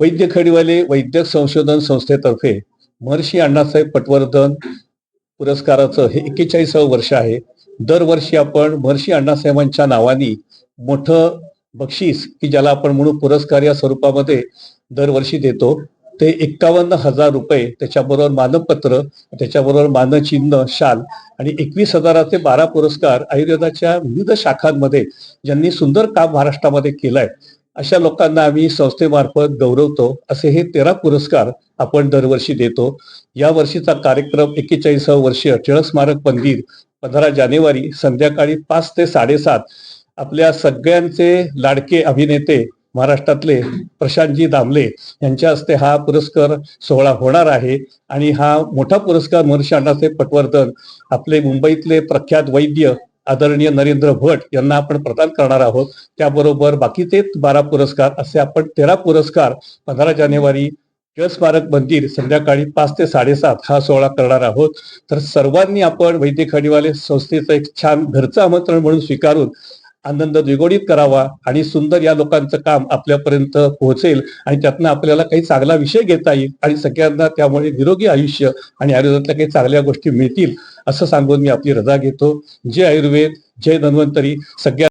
वैद्य खडीवाले वैद्यक संशोधन संस्थेतर्फे महर्षी अण्णासाहेब पटवर्धन पुरस्काराचं हे एक्केचाळीसावं वर्ष आहे. दरवर्षी आपण महर्षी अण्णासाहेबांच्या नावाने मोठं बक्षीस की ज्याला आपण म्हणू पुरस्कार या स्वरूपामध्ये दरवर्षी देतो. ते एक्कावन्न हजार रुपये त्याच्याबरोबर मानपत्र त्याच्याबरोबर मानचिन्ह शाल आणि एकवीस हजाराचे बारा पुरस्कार आयुर्वेदाच्या विविध शाखांमध्ये ज्यांनी सुंदर काम महाराष्ट्रामध्ये केलंय. अशा लोकांना आम्ही संस्थेमार्फत गौरवतो. असे हे तेरा पुरस्कार आपण दरवर्षी देतो. या वर्षीचा कार्यक्रम एक्केचाळीसावं वर्षीय टिळक स्मारक मंदिर पंधरा जानेवारी संध्याकाळी पाच ते साडेसात आपल्या सगळ्यांचे लाडके अभिनेते महाराष्ट्रातले प्रशांतजी दामले यांच्या हस्ते हा पुरस्कार सोहळा होणार आहे. आणि हा मोठा पुरस्कार महर्षी अण्णासाहेब पटवर्धन आपले मुंबईतले प्रख्यात वैद्य आदरणीय नरेंद्र भट यांना आपण प्रदान करणार आहोत. त्याबरोबर बाकीचे बारा पुरस्कार असे आपण तेरा पुरस्कार पंधरा जानेवारी स्मारक मंदिर संध्याकाळी पाच ते साडेसात हा सोहळा करणार आहोत. तर सर्वांनी आपण वैद्य खडीवाले संस्थेचं एक छान घरचं आमंत्रण म्हणून स्वीकारून आनंद द्विगुणित करावा आणि सुंदर या लोकांचं काम आपल्यापर्यंत पोहोचेल आणि त्यातनं आपल्याला काही चांगला विषय घेता येईल आणि सगळ्यांना त्यामुळे निरोगी आयुष्य आणि आयुर्वेदातल्या काही चांगल्या गोष्टी मिळतील असं सांगून मी आपली रजा घेतो. जय आयुर्वेद जय धन्वंतरी. सगळ्या